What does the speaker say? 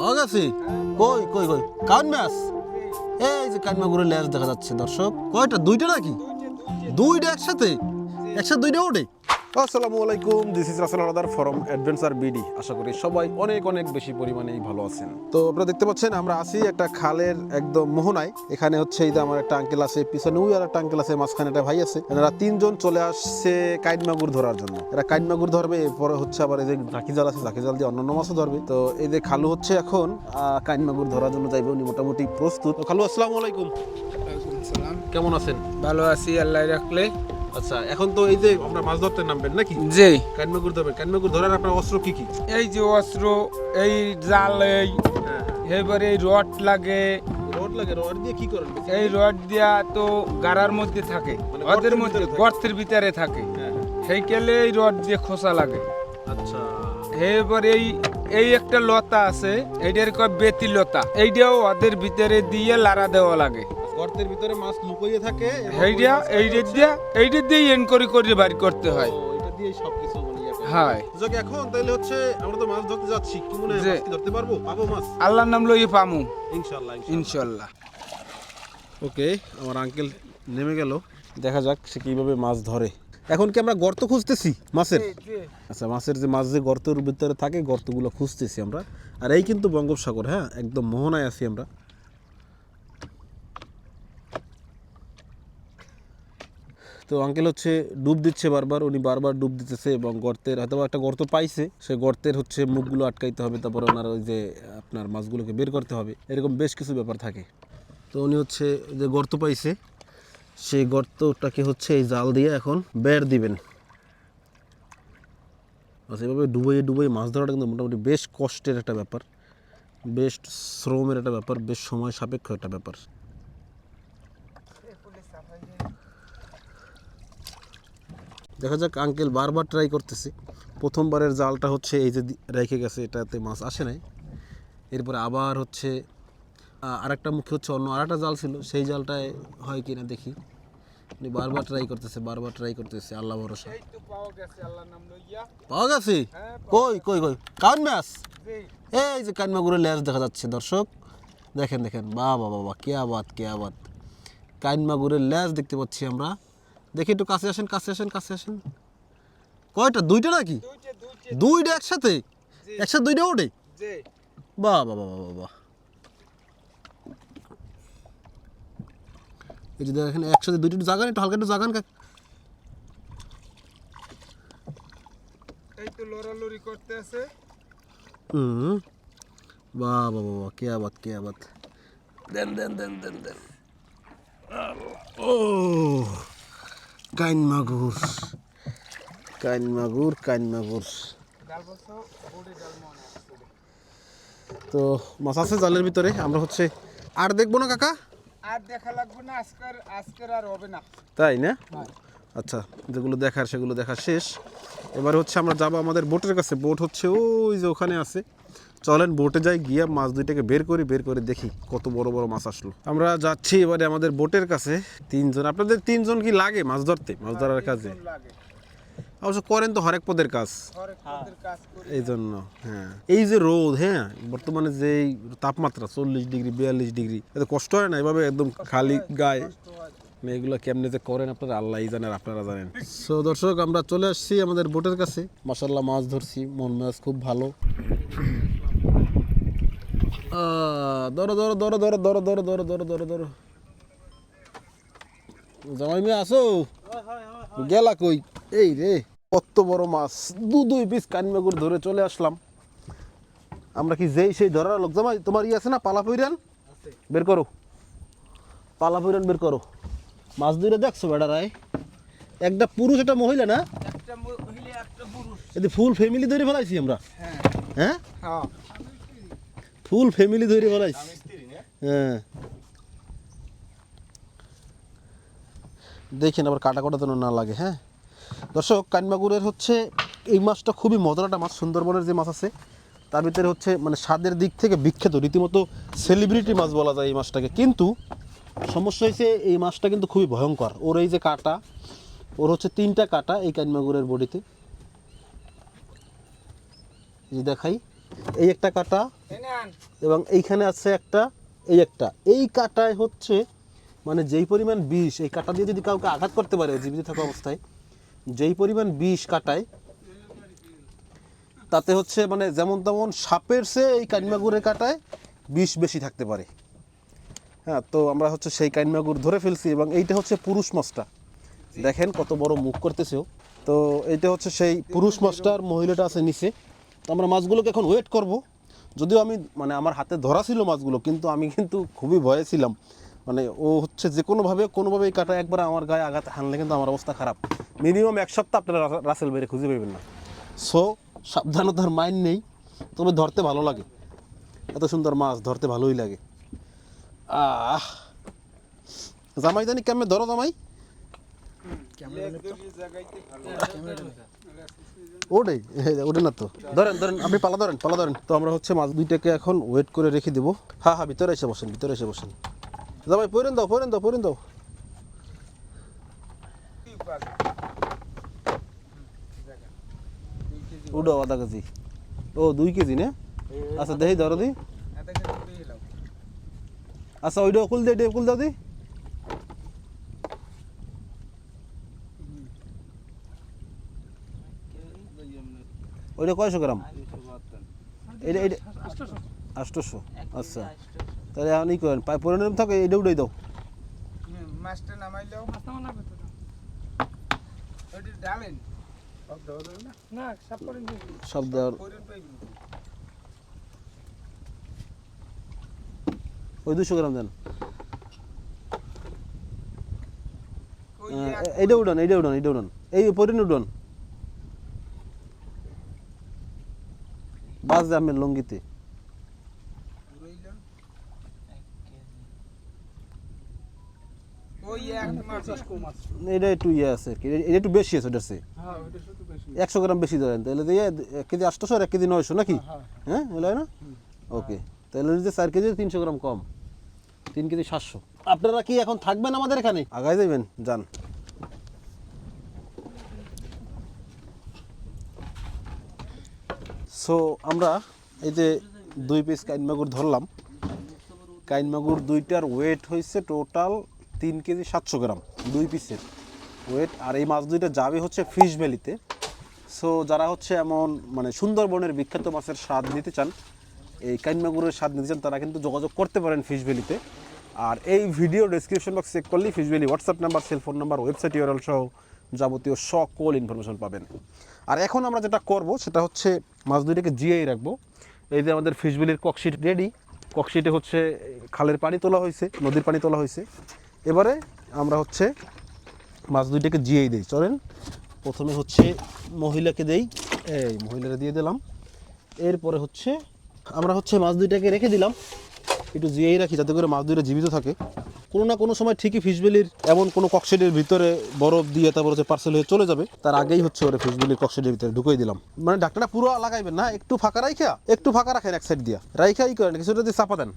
পাওয়া গেছে কই কই কই? কান মাছ এই যে কান মাগুরের লেজ দেখা যাচ্ছে, দর্শক। কয়টা? দুইটা নাকি? দুইটা একসাথে? একসাথে দুইটা ওঠে আসসালামু আলাইকুম দিস ইজ রাসেল আলাদার ফরম অ্যাডভেঞ্চার বিডি আশা করি সবাই অনেক অনেক বেশি পরিমাণেই ভালো আছেন। তো আপনারা দেখতে পাচ্ছেন আমরা আছি একটা খালের একদম মোহনায়। এখানে হচ্ছে এই যে আমার একটা আঙ্কেল আছে পিছনে ওই আর একটা আঙ্কেল আছে মাঝখানে একটা ভাই আছে। এনারা তিনজন চলে আসছে কাইট মাগুর ধরার জন্য। এরা কাইট মাগুর ধরবে এরপরে হচ্ছে আবার এই যে ঝাঁকি জাল আছে ঝাঁকি জাল দিয়ে অন্যান্য মাছও ধরবে। তো এই যে খালু হচ্ছে এখন কাইট মাগুর ধরার জন্য যাইবে উনি মোটামুটি প্রস্তুত। খালু আসসালামু আলাইকুম। কেমন আছেন? ভালো আছি আল্লাহ রাখলে। আচ্ছা এখন তো এই যে আপনার মাছ ধরতে নামবেন নাকি? জি। কাইটমাগুর ধরবেন। কাইটমাগুর ধরার আপনার অস্ত্র কি কি? এই যে অস্ত্র এই জাল এই এবারে এই রড লাগে। রড লাগে রড দিয়ে কি করেন এই রড দিয়া তো গাড়ার মধ্যে থাকে মানে ওদের গর্তের মধ্যে গর্তের ভিতরে থাকে। হ্যাঁ, সেই কেলে এই রড দিয়ে খোসা লাগে। আচ্ছা। এবার এই এই একটা লতা আছে এইটার কয় বেতি লতা। এইটাও ওদের ভিতরে দিয়ে লাড়া দেওয়া লাগে। গর্তের ভিতরে মাছ লুকিয়ে থাকে এইটা দিয়া এইটা দিয়ে এনকরি করে বাড়ি করতে হয়। এটা দিয়ে সবকিছু যাক, এখন তাহলে হচ্ছে আমরা তো মাছ ধরতে যাচ্ছি। কি মনে হয় যে- মাছ কি ধরতে পারব? পাবো মাছ? আল্লাহর নাম লইয়ে পামু। ইনশাআল্লাহ ইনশাল্লাহ ওকে আমার আঙ্কেল নেমে গেল। দেখা যাক সে কীভাবে মাছ ধরে। এখন কি আমরা গর্ত খুঁজতেছি মাছের? আচ্ছা মাছের যে মাছ যে গর্তের ভিতরে থাকে গর্তগুলো খুঁজতেছি আমরা। আর এই কিন্তু বঙ্গোপসাগর হ্যাঁ? একদম মোহনায় আছি আমরা। তো আঙ্কেল হচ্ছে ডুব দিচ্ছে বারবার, উনি বারবার ডুব দিতেছে এবং গর্তের হয়তো একটা গর্ত পাইছে, সে গর্তের হচ্ছে মুখগুলো আটকাইতে হবে, তারপরে ওনার ওই যে আপনার মাছগুলোকে বের করতে হবে, এরকম বেশ কিছু ব্যাপার থাকে। তো উনি হচ্ছে যে গর্ত পাইছে, সেই গর্তটাকে হচ্ছে এই জাল দিয়ে এখন বের দিবেন। আচ্ছা এভাবে ডুবাইয়ে ডুবাইয়ে মাছ ধরাটা কিন্তু মোটামুটি বেশ কষ্টের একটা ব্যাপার, বেশ শ্রমের একটা ব্যাপার, বেশ সময় সাপেক্ষ একটা ব্যাপার। দেখা যাক আঙ্কেল বারবার ট্রাই করতেছে। প্রথমবারের জালটা হচ্ছে এই যে রেখে গেছে এটাতে মাছ আসে নাই। এরপরে আবার হচ্ছে আরেকটা মুখে হচ্ছে অন্য আরেকটা জাল ছিল সেই জালটায় হয় কিনা দেখি। উনি বারবার ট্রাই করতেছে বারবার ট্রাই করতেছে আল্লাহ ভরসা। পাওয়া গেছে হ্যাঁ, কই কই কই? কাউন মাছ? এই যে কানমাগুরের লেজ দেখা যাচ্ছে দর্শক। দেখেন দেখেন বা বাবা বাহ কে আবাদ কে আবাদ। কানমাগুরের লেজ দেখতে পাচ্ছি আমরা। দেখি একটু কাছে আসেন কাছে আসেন কাছে আসেন। কয়টা? দুইটা নাকি? দুইটা একসাথে? একসাথে দুইটা ওঠে জি। বাহ বাহ বাহ বাহ বাহ। এই যে দেখেন একসাথে দুইটা একটু জাগান একটু হালকা একটু জাগান এই তো লড়ালড়ি করতে আছে। হুম। বাহ বাহ বাহ বাহ কে আবাদ কে আবাদ দেন দেন দেন দেন। দেন ও। কাইন মাগুর কাইন মাগুর কাইন মাগুর তো মাছ আছে জালের ভিতরে আমরা হচ্ছে আর দেখব না কাকা? আর দেখা লাগবে না আজকের আজকের আর হবে না। তাই না? আচ্ছা যেগুলো দেখার সেগুলো দেখা শেষ। এবার হচ্ছে আমরা যাব আমাদের বোটের কাছে। বোট হচ্ছে ওই যে ওখানে আছে। চলেন বোটে যাই গিয়ে মাছ দুইটাকে বের করি বের করে দেখি কত বড় বড় মাছ আসলো। আমরা যাচ্ছি এবারে আমাদের বোটের কাছে। তিনজন আপনাদের তিনজন কি লাগে মাছ ধরতে? মাছ ধরার কাজে? অবশ্য করেন তো হরেক পদের কাজ। করি। এই জন্য হ্যাঁ। এই যে রোদ হ্যাঁ বর্তমানে যে তাপমাত্রা চল্লিশ ডিগ্রি বিয়াল্লিশ ডিগ্রি এত কষ্ট হয় না? এভাবে একদম খালি গায়ে। এগুলো কেমনে যে করেন আপনারা আল্লাহ জানেন আপনারা জানেন। সো দর্শক আমরা চলে আসছি আমাদের বোটের কাছে। মাসাল্লাহ মাছ ধরছি মন মাছ খুব ভালো। ধরো ধরো ধরো ধরো ধরো ধরো ধরো ধরো ধরো ধরো। জামাই মেয়ে আসো। গেলা কই? এই রে কত বড় মাছ। দু দুই পিস কানমাগুর ধরে চলে আসলাম। আমরা কি যেই সেই ধরার লোক? জামাই তোমার ই আছে না পালা পইরান বের করো। পালা পইরান বের করো। মাছ ধরে দেখছ বেটা রায়? একটা পুরুষ একটা মহিলা না? ফুল ফ্যামিলি ধরে ফেলাইছি আমরা। হ্যাঁ। হ্যাঁ? হ্যাঁ। ফুল ফ্যামিলি ধরে ফেলাইছি। হ্যাঁ। দেখেন আবার কাটা কাটা যেন না লাগে হ্যাঁ? দর্শক কানমাগুরের হচ্ছে এই মাছটা খুবই মজার একটা মাছ সুন্দরবনের যে মাছ আছে তার ভিতরে হচ্ছে মানে স্বাদের দিক থেকে বিখ্যাত রীতিমতো সেলিব্রিটি মাছ বলা যায় এই মাছটাকে। কিন্তু সমস্যা হয়েছে এই মাছটা কিন্তু খুবই ভয়ঙ্কর। ওর এই যে কাটা ওর হচ্ছে তিনটা কাটা এই কানমাগুরের বডিতে। যে দেখাই এই একটা কাটা এবং এইখানে আছে একটা এই একটা। এই কাটায় হচ্ছে মানে যেই পরিমাণ বিষ এই কাটা দিয়ে যদি কাউকে আঘাত করতে পারে জীবিত থাকা অবস্থায় যেই পরিমাণ বিষ কাটায় তাতে হচ্ছে মানে যেমন তেমন সাপের সে এই কানমাগুরের কাটায় বিষ বেশি থাকতে পারে। হ্যাঁ তো আমরা হচ্ছে সেই কানমাগুর ধরে ফেলছি এবং এইটা হচ্ছে পুরুষ মাছটা। দেখেন কত বড় মুখ করতেছেও তো এইটা হচ্ছে সেই পুরুষ মাছটার মহিলাটা আছে নিচে। তো আমরা মাছগুলোকে এখন ওয়েট করব। যদিও আমি মানে আমার হাতে ধরা ছিল মাছগুলো, কিন্তু আমি কিন্তু খুবই ভয়ে ছিলাম। মানে ও হচ্ছে যে কোনোভাবে কোনোভাবে এই কাটা, একবার আমার গায়ে আঘাত হানলে কিন্তু আমার অবস্থা খারাপ। মিনিমাম এক সপ্তাহ আপনারা রাসেল বেড়ে খুঁজে পাবেন না। সো সাবধানতার মাইন নেই। তবে ধরতে ভালো লাগে। এত সুন্দর মাছ ধরতে ভালোই লাগে। আহ। জামাই জানি কেমনে ধরো জামাই? ওটাই ওটা না তো। ধরেন ধরেন, আপনি পালা ধরেন পালা ধরেন। তো আমরা হচ্ছে মাছ দুইটাকে এখন ওয়েট করে রেখে দেবো। হ্যাঁ হ্যাঁ ভিতরে এসে বসেন, ভিতরে এসে বসেন। জামাই পরেন দাও পরেন দাও পরেন দাও। উডো আধা কেজি। ও, দুই কেজি না? আচ্ছা দেখি ধরো দি। আচ্ছা ওইটা কুল দে কুল দাও দি। ওইটা কয়শো গ্রাম? এটা এটা আটশোশো আচ্ছা। তাহলে এখন ই করেন পায়ে পরে নিলাম থাকে এটা উঠাই দাও। মাছটা নামাইলেও ডালেন। সব দেওয়ার ওই দুশো গ্রাম দেন। হ্যাঁ, এইটা উঠান এইটা এইটা এই পরিন উঠান। বাস আমি লঙ্গিতে। এটা একটু ইয়ে আছে আর কি? এটা একটু বেশি আছে ওটার চেয়ে। হ্যাঁ একশো গ্রাম বেশি ধরেন তাহলে দিয়ে এক কেজি আটশোশো আর এক কেজি নয়শো নাকি? হ্যাঁ বলে না? ওকে তাহলে চার কেজি তিনশো গ্রাম কম। তিন কেজি সাতশো। আপনারা কি এখন থাকবেন আমাদের এখানে? আগায় যাবেন যান। সো আমরা এই যে দুই পিস কাইন মাগুর ধরলাম। কাইন মাগুর দুইটার ওয়েট হয়েছে টোটাল তিন কেজি সাতশো গ্রাম, দুই পিসের ওয়েট আর এই মাছ দুইটা যাবে হচ্ছে ফিশ ভ্যালিতে সো যারা হচ্ছে এমন মানে সুন্দরবনের বিখ্যাত মাছের স্বাদ নিতে চান এই কাইনমাগুরের স্বাদ নিতে চান, তারা কিন্তু যোগাযোগ করতে পারেন ফিশ ভ্যালিতে। আর এই ভিডিও ডেসক্রিপশন বক্স চেক করলেই fish valley WhatsApp number cell phone number website URL সহ যাবতীয় সকল ইনফরমেশন পাবেন। আর এখন আমরা যেটা করব, সেটা হচ্ছে মাছ দুইটাকে জিয়েই রাখব। এই যে আমাদের ফিশ ভ্যালির ককশিট রেডি ককশিটে হচ্ছে খালের পানি তোলা হয়েছে, নদীর পানি তোলা হয়েছে। এবারে আমরা হচ্ছে মাছ দুইটাকে জিয়েই দিই। চলেন, প্রথমে হচ্ছে মহিলাকে দেই। এই মহিলারা দিয়ে দিলাম। এরপরে হচ্ছে আমরা হচ্ছে মাছ দুইটাকে রেখে দিলাম। একটু জিয়েই রাখি যাতে করে মাছ দুইটা জীবিত থাকে। কোনো না কোনো সময় ঠিকই ফিশবেলির এমন কোনো ককশেডের ভিতরে বরফ দিয়ে তারপর হচ্ছে পার্সেল হয়ে চলে যাবে। তার আগেই হচ্ছে ওরা ফিশবেলির ককশেডের ভিতরে ঢুকিয়ে দিলাম। মানে ডাক্তারটা পুরো লাগাইবেন না, একটু ফাঁকা রাইখা, একটু ফাঁকা রাখেন এক সাইড দিয়া। রাইখাই করেন, কিছুটা দিয়ে চাপা দেন।